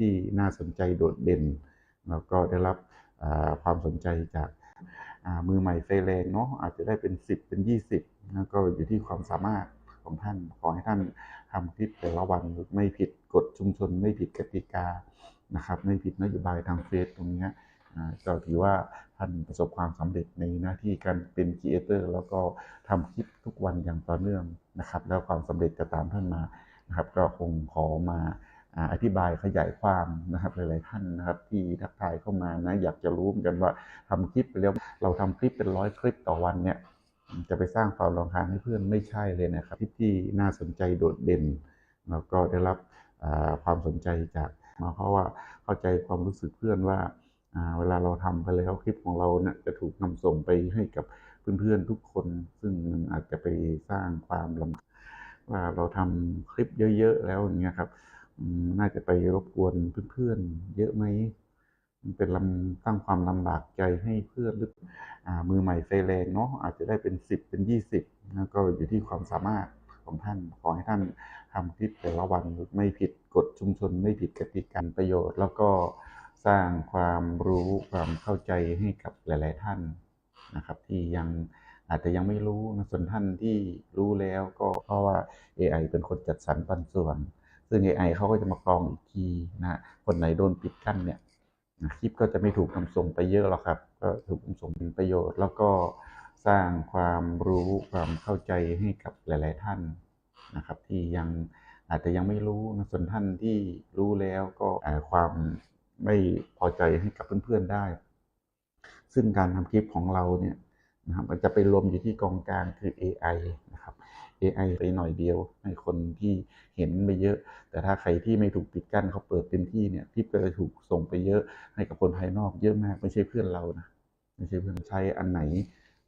ที่น่าสนใจโดดเด่น แล้วก็ได้รับความสนใจจากมือใหม่ไฟแรงเนาะอาจจะได้เป็น 10 เป็น 20แล้วก็อยู่ที่ความสามารถของท่านขอให้ท่านทำคลิปแต่ละวันไม่ผิดกฎชุมชน ไม่ผิดกติกานะครับ ไม่ผิดนโยบายทางเฟซตรงนี้ยอ่าก็ถือว่าท่านประสบความสำเร็จในหน้าที่การเป็นครีเอเตอร์แล้วก็ทำคลิปทุกวันอย่างต่อเนื่องนะครับ แล้วความสำเร็จจะตามท่านมานะครับ ก็คงขอมา อธิบายขยายความนะครับหลายๆท่านนะครับ ที่ทักทายเข้ามานะอยากจะรู้เหมือนกันว่าทำคลิปไปแล้วเราทำคลิปเป็นร้อยคลิปต่อวันเนี่ยจะไปสร้างความรำคาญให้เพื่อนไม่ใช่เลยนะครับคลิปที่น่าสนใจโดดเด่นแล้วก็ได้รับความสนใจจากมาเพราะว่าเข้าใจความรู้สึกเพื่อนว่าเวลาเราทำไปแล้วคลิปของเราเนี่ยจะถูกนำส่งไปให้กับเพื่อนๆทุกคน ซึ่งมันอาจจะไปสร้างความรำคาญว่าเราทำคลิปเยอะ ๆ แล้วอย่างเงี้ยครับ น่าจะไปรบกวนเพื่อนๆ เยอะไหมมันเป็นลำสร้างความลำบากใจให้เพื่อนหรืออมือใหม่ไฟแรงเนาะอาจจะได้เป็น10เป็น20แล้วก็อยู่ที่ความสามารถของท่านขอให้ท่านทำคลิปแต่ละวันไม่ผิดกฎชุมชนไม่ผิดกติกาประโยชน์ แล้วก็สร้างความรู้ความเข้าใจให้กับหลาย ๆ ท่านนะครับ ที่ยังอาจจะยังไม่รู้นะส่วนท่านที่รู้แล้วก็เพราะว่า AI เป็นคนจัดสรรปันส่วน ซึ่ง AI เขาก็จะมากรองอีกทีนะคนไหนโดนปิดกั้นเนี่ยคลิปก็จะไม่ถูกนำส่งไปเยอะหรอกครับ ก็ถูกนำส่งเป็นประโยชน์ แล้วก็สร้างความรู้ความเข้าใจให้กับหลาย ๆ ท่านนะครับ ที่ยังอาจจะยังไม่รู้นะส่วนท่านที่รู้แล้วก็ความไม่พอใจให้กับเพื่อน ๆ ได้ ซึ่งการทำคลิปของเราเนี่ยนะครับมันจะไปรวมอยู่ที่กองกลางคือ AI นะครับ AI ไปหน่อยเดียว ให้คนที่เห็นไปเยอะ แต่ถ้าใครที่ไม่ถูกปิดกั้นเขาเปิดเต็มที่เนี่ยคลิปก็จะถูกส่งไปเยอะให้กับคนภายนอกเยอะมากไม่ใช่เพื่อนเรานะไม่ใช่เพื่อนใช้อันไหน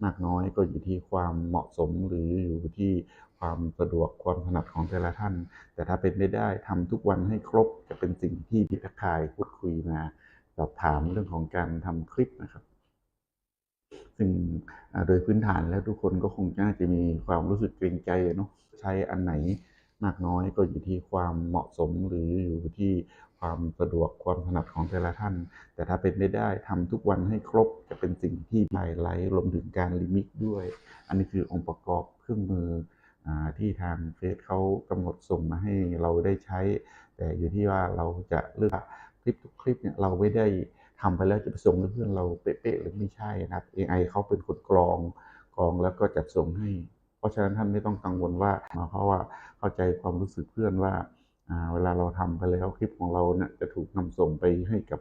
มากน้อยก็อยู่ที่ความเหมาะสมหรืออยู่ที่ความสะดวกความถนัดของแต่ละท่าน แต่ถ้าเป็นไม่ได้ทำทุกวันให้ครบจะเป็นสิ่งที่พิทักทายพูดคุยมาสอบถามเรื่องของการทำคลิปนะครับ ซึ่งโดยพื้นฐานแล้วทุกคนก็คงน่าจะมีความรู้สึกเกรงใจเนาะใช้อันไหนมากน้อยก็อยู่ที่ความเหมาะสมหรืออยู่ที่ความสะดวกความถนัดของแต่ละท่าน แต่ถ้าเป็นไม่ได้ทำทุกวันให้ครบจะเป็นสิ่งที่ไฮไลท์รวมถึงการลิมิตด้วย อันนี้คือองค์ประกอบเครื่องมืออที่ทางเฟซเขากำหนดส่งมาให้เราได้ใช้ แต่อยู่ที่ว่าเราจะเลือกคลิปทุกคลิปเนี่ยเราไม่ได้ ทำไปแล้วจะไปส่งให้เพื่อนเราเป๊ะๆหรือไม่ใช่นะครับ AI เขาเป็นคนกรองกรองแล้วก็จัดส่งให้ เพราะฉะนั้นท่านไม่ต้องกังวลว่าเพราะว่าเข้าใจความรู้สึกเพื่อนว่าเวลาเราทำไปแล้วคลิปของเราเนี่ยจะถูกนำส่งไปให้กับ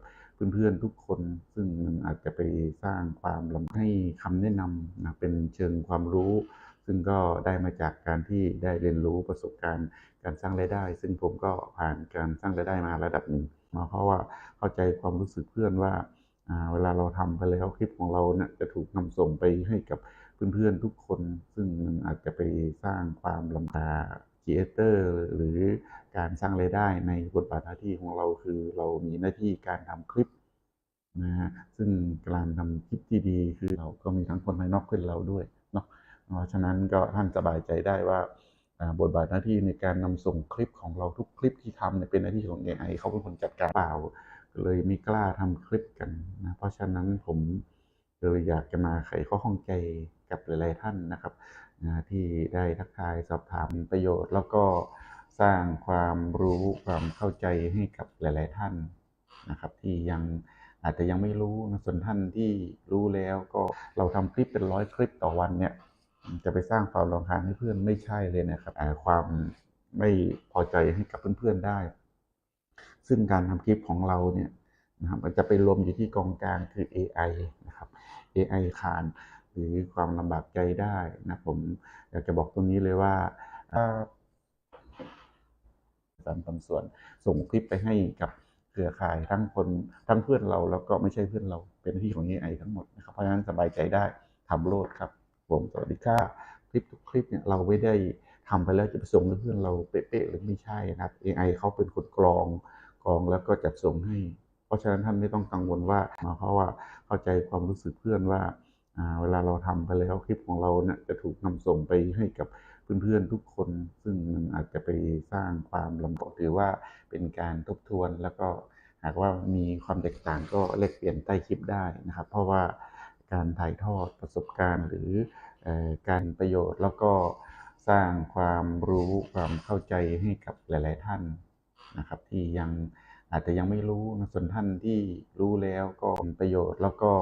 เพื่อนๆทุกคน ซึ่งมันอาจจะไปสร้างความลำให้คำแนะนำนะเป็นเชิงความรู้ ซึ่งก็ได้มาจากการที่ได้เรียนรู้ประสบการณ์การสร้างรายได้ ซึ่งผมก็ผ่านการสร้างรายได้มาระดับหนึ่ง มาเพราะว่าเข้าใจความรู้สึกเพื่อนว่าเวลาเราทำไปแล้วคลิปของเราเนี่ยจะถูกนำส่งไปให้กับเพื่อนๆทุกคน ซึ่งมันอาจจะไปสร้างความลำบากครีเอเตอร์หรือการสร้างรายได้ในบทบาทหน้าที่ของเราคือเรามีหน้าที่การทำคลิปนะฮะซึ่งการทำคลิปที่ดีคือเราก็มีทั้งคนภายนอกเพื่อนเราด้วยเนาะเพราะฉะนั้นก็ท่านสบายใจได้ว่า บทบาทหน้าที่ในการนำส่งคลิปของเราทุกคลิปที่ทำเนี่ยเป็นหน้าที่ของ AI เขาเป็นคนจัดการเปล่าเลยไม่กล้าทำคลิปกันนะเพราะฉะนั้นผมเลยอยากจะมาไขข้อข้องใจกับหลายๆท่านนะครับนะที่ได้ทักทายสอบถามประโยชน์ แล้วก็สร้างความรู้ความเข้าใจให้กับหลาย ๆท่านนะครับ ที่ยังอาจจะยังไม่รู้นะส่วนท่านที่รู้แล้วก็เราทำคลิปเป็นร้อยคลิปต่อวันเนี่ย จะไปสร้างความรำคาญให้เพื่อนไม่ใช่เลยนะครับความไม่พอใจให้กับเพื่อนๆได้ ซึ่งการทำคลิปของเราเนี่ยนะครับมันจะไปรวมอยู่ที่กองกลางคือ AI นะครับ AI ขานหรือความลำบากใจได้นะผมอยากจะบอกตรงนี้เลยว่าอ่าสรรปันส่วนส่งคลิปไปให้กับเครือข่ายทั้งคนทั้งเพื่อนเราแล้วก็ไม่ใช่เพื่อนเราเป็นที่ของ AI ทั้งหมดนะครับเพราะฉะนั้นสบายใจได้ทำโลดครับ ผมสวัสดีค่ะคลิปทุกคลิปเนี่ยเราไม่ได้ทำไปแล้วจะไปส่งให้เพื่อนเราเป๊ะๆหรือไม่ใช่นะครับ AI เขาเป็นคนกรองกรองแล้วก็จัดส่งให้ เพราะฉะนั้นท่านไม่ต้องกังวลว่าเพราะว่าเข้าใจความรู้สึกเพื่อนว่าเวลาเราทำไปแล้วคลิปของเราเนี่ยจะถูกนำส่งไปให้กับเพื่อนๆทุกคน ซึ่งมันอาจจะไปสร้างความลำบากหรือว่าเป็นการทบทวนแล้วก็หากว่ามีความแตกต่างก็แลกเปลี่ยนใต้คลิปได้นะครับ เพราะว่า การถ่ายทอดประสบการณ์หรืออการประโยชน์ แล้วก็สร้างความรู้ความเข้าใจให้กับหลาย ๆ ท่านนะครับ ที่ยังอาจจะยังไม่รู้นะส่วนท่านที่รู้แล้วก็เป็นประโยชน์ แล้วก็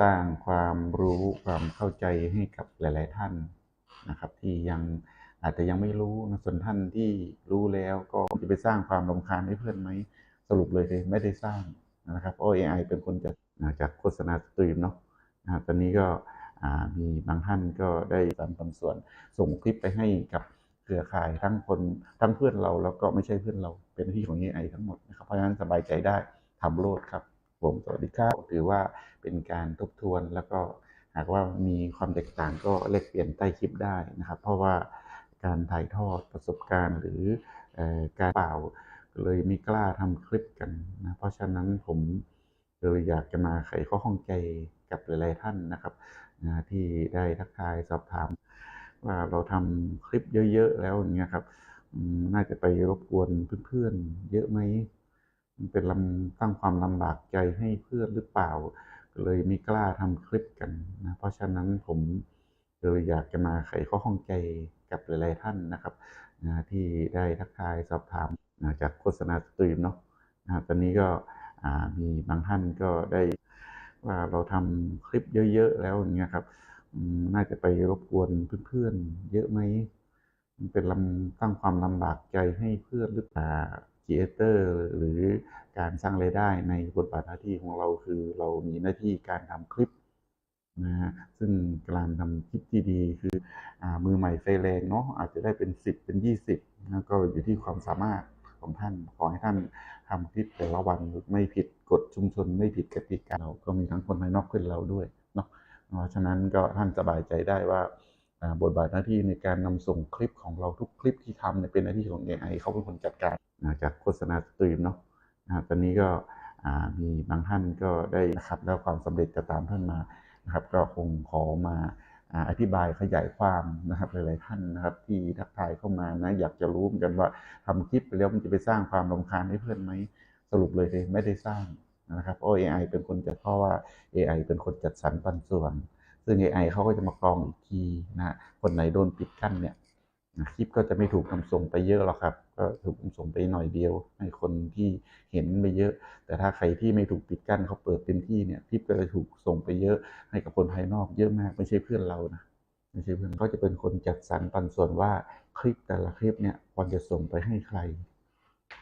สร้างความรู้ความเข้าใจให้กับหลาย ๆ ท่านนะครับ ที่ยังอาจจะยังไม่รู้นะส่วนท่านที่รู้แล้วก็จะไปสร้างความรำคาญให้เพื่อนไหมสรุปเลยเลยไม่ได้สร้างนะครับเพราะ AI เป็นคนจัดจากโฆษณาสตรีมเนาะ ตอนนี้ก็มีบางท่านก็ได้สรรปันส่วนส่งคลิปไปให้กับเครือข่ายทั้งคนทั้งเพื่อนเราแล้วก็ไม่ใช่เพื่อนเราเป็นที่ของ AI ทั้งหมดนะครับเพราะฉะนั้นสบายใจได้ทำโลดครับผมสวัสดีครับถือว่าเป็นการทบทวนแล้วก็หากว่ามีความแตกต่างก็แลกเปลี่ยนใต้คลิปได้นะครับ เพราะว่าการถ่ายทอดประสบการณ์หรือออการเปล่าเลยไม่กล้าทำคลิปกันนะเพราะฉะนั้นผม เลยอยากจะมาไขข้อข้องใจกับหลายๆท่านนะครับนะที่ได้ทักทายสอบถาม ว่าเราทำคลิปเยอะ ๆ แล้วอย่างเงี้ยครับน่าจะไปรบกวนเพื่อนๆ เยอะไหมมันเป็นลำสร้างความลำบากใจให้เพื่อนหรือเปล่า เลยไม่กล้าทำคลิปกันนะเพราะฉะนั้นผมเลยอยากจะมาไขข้อข้องใจกับหลายๆท่านนะครับนะที่ได้ทักทายสอบถามนะจากโฆษณาสตรีมเนาะนะตอนนี้ก็ มีบางท่านก็ได้ว่าเราทำคลิปเยอะๆแล้วอย่างเงี้ยครับน่าจะไปรบกวนเพื่อนๆ เยอะไหมมันเป็นลำสร้งความลำบากใจให้เพื่อนหรือเปล่าครีเอเตอร์หรือการสร้างรายได้ในบทบาทหน้าที่ของเราคือเรามีหน้าที่การทำคลิปนะฮะซึ่งการทำคลิปที่ดีคืออมือใหม่ไฟแรงเนาะอาจจะได้เป็น 10 เป็น 20นะก็อยู่ที่ความสามารถของท่านขอให้ท่าน ทำคลิปแต่ละวันไม่ผิดกฎชุมชนไม่ผิดกติกาเราก็มีทั้งคนภายนอกเพื่อนเราด้วยเนาะเพราะฉะนั้นก็ท่านสบายใจได้ว่าบทบาทหน้าที่ในการนำส่งคลิปของเราทุกคลิปที่ทำเนี่ยเป็นหน้าที่ของ AI เขาเป็นคนจัดการจากโฆษณาสตรีมเนาะตอนนี้ก็มีบางท่านก็ได้นะครับแล้วความสำเร็จจะตามท่านมานะครับ ก็คงขอมา อธิบายขยายความนะครับหลายๆท่านนะครับ ที่ทักทายเข้ามานะอยากจะรู้เหมือนกันว่าทำคลิปไปแล้วมันจะไปสร้างความรำคาญให้เพื่อนไหมสรุปเลยเลยไม่ได้สร้างนะครับเพราะ AI เป็นคนจัดเพราะว่า AI เป็นคนจัดสรรปันส่วน ซึ่ง AI เขาก็จะมากรองอีกทีนะคนไหนโดนปิดกั้นเนี่ย คลิปก็จะไม่ถูกนำส่งไปเยอะหรอกครับ ก็ถูกนำส่งไปหน่อยเดียวให้คนที่เห็นไปเยอะ แต่ถ้าใครที่ไม่ถูกปิดกั้นเขาเปิดเต็มที่เนี่ยคลิปก็จะถูกส่งไปเยอะให้กับคนภายนอกเยอะมากไม่ใช่เพื่อนเรานะไม่ใช่เพื่อนก็จะเป็นคนจัดสรรปันส่วนว่าคลิปแต่ละคลิปเนี่ยควรจะส่งไปให้ใคร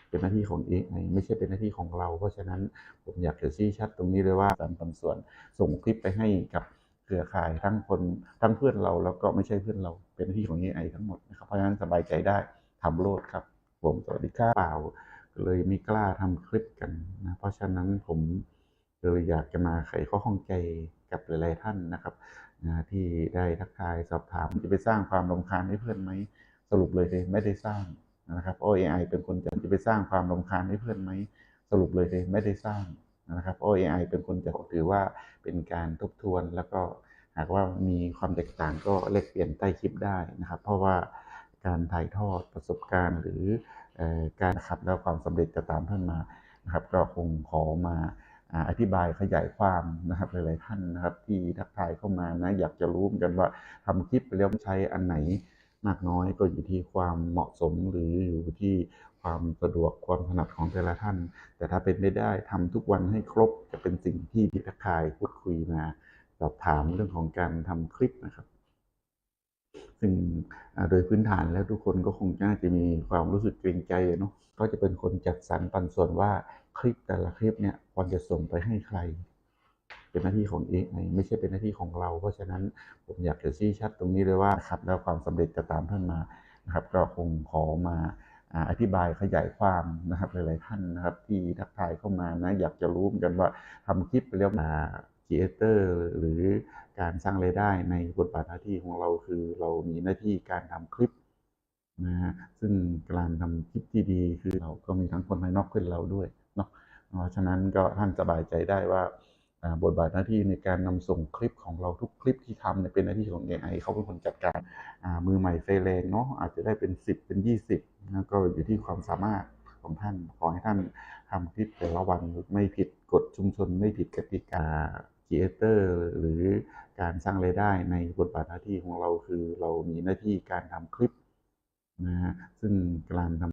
เป็นหน้าที่ของ AI ไม่ใช่เป็นหน้าที่ของเรา เพราะฉะนั้นผมอยากจะชี้ชัดตรงนี้เลยว่าสรรปันส่วนส่งคลิปไปให้กับ เครือข่ายทั้งคนทั้งเพื่อนเราแล้วก็ไม่ใช่เพื่อนเราเป็นที่ของ AI ทั้งหมดนะครับเพราะฉะนั้นสบายใจได้ทำโลดครับ ผมสวัสดีครับเปล่าเลยไม่กล้าทำคลิปกันนะเพราะฉะนั้นผมเลยอยากจะมาไขข้อข้องใจกับหลายๆท่านนะครับนะที่ได้ทักทายสอบถามจะไปสร้างความรำคาญให้เพื่อนไหมสรุปเลยเลยไม่ได้สร้างนะครับเพราะ AI เป็นคนจัดจะไปสร้างความรำคาญให้เพื่อนไหมสรุปเลยเลยไม่ได้สร้าง นะครับเพราะ AI เป็นคนจัดถือว่าเป็นการทบทวน แล้วก็หากว่ามีความแตกต่างก็แลกเปลี่ยนใต้คลิปได้นะครับ เพราะว่าการถ่ายทอดประสบการณ์ หรืออการขับแล้วความสำเร็จจะตามท่านมานะครับ ก็คงขอมาอธิบายขยายความนะครับหลาย ๆ ท่านนะครับ ที่ทักทายเข้ามานะอยากจะรู้เหมือนกันว่าทำคลิปไปแล้วใช้อันไหน มากน้อยก็อยู่ที่ความเหมาะสมหรืออยู่ที่ความสะดวกความถนัดของแต่ละท่าน แต่ถ้าเป็นไม่ได้ทำทุกวันให้ครบจะเป็นสิ่งที่ที่ทักายพูดคุยมาสอบถามเรื่องของการทำคลิปนะครับ ซึ่งโดยพื้นฐานแล้วทุกคนก็คงน่าจะมีความรู้สึกเกรงใจเนาะก็จะเป็นคนจัดสรรปันส่วนว่าคลิปแต่ละคลิปเนี่ยควรจะส่งไปให้ใคร เป็นหน้าที่ของ AI ไม่ใช่เป็นหน้าที่ของเรา เพราะฉะนั้นผมอยากจะชี้ชัดตรงนี้เลยว่าครับแล้วความสำเร็จจะตามท่านมานะครับ ก็คงขอมาอธิบายขยายความนะครับหลาย ๆ ท่านนะครับ ที่ทักทายเข้ามานะอยากจะรู้เหมือนกันว่าทำคลิปแล้วมาครีเอเตอร์หรือการสร้างรายได้ในบทบาทหน้าที่ของเราคือเรามีหน้าที่การทำคลิปนะฮะซึ่งการทำคลิปที่ดีคือเราก็มีทั้งคนภายนอกเพื่อนเราด้วยเนาะเพราะฉะนั้นก็ท่านสบายใจได้ว่า บทบาทหน้าที่ในการนำส่งคลิปของเราทุกคลิปที่ทำเนี่ยเป็นหน้าที่ของ AI เขาเป็นคนจัดการมือใหม่เฟรนเนาะอาจจะได้เป็น 10 เป็น 20นะก็อยู่ที่ความสามารถของท่านขอให้ท่านทำคลิปแต่ละวันไม่ผิดกฎชุมชน ไม่ผิดกติกาครีเอเตอร์หรือการสร้างรายได้ในบทบาทหน้าที่ของเราคือเรามีหน้าที่การทำคลิปนะฮะซึ่งการทำ